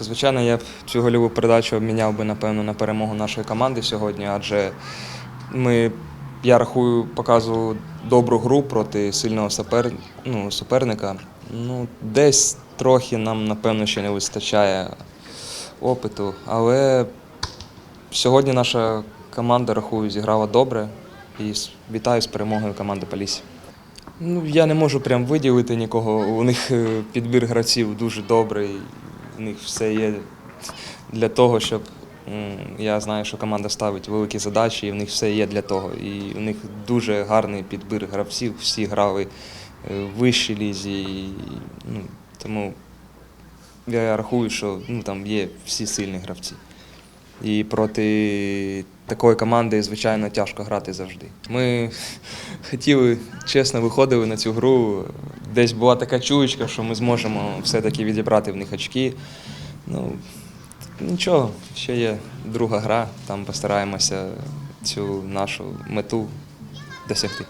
Звичайно, я б цю гольову передачу обміняв би, напевно, на перемогу нашої команди сьогодні, адже ми, я рахую, показували добру гру проти сильного супер, ну, суперника. Ну, десь трохи нам, напевно, ще не вистачає опиту, але сьогодні наша команда, рахую, зіграла добре і вітаю з перемогою команди Полісі. Ну, я не можу прям виділити нікого. У них е, підбір гравців дуже добрий. У них все є для того, щоб я знаю, що команда ставить великі задачі, і в них все є для того. І у них дуже гарний підбір гравців. Всі грали е, в вищій лізі. І, ну, тому я рахую, що ну, там є всі сильні гравці. І проти такої команди, звичайно, тяжко грати завжди. Ми хотіли, чесно, виходили на цю гру. Десь була така чуєчка, що ми зможемо все-таки відібрати в них очки. Ну, нічого, ще є друга гра, там постараємося цю нашу мету досягти.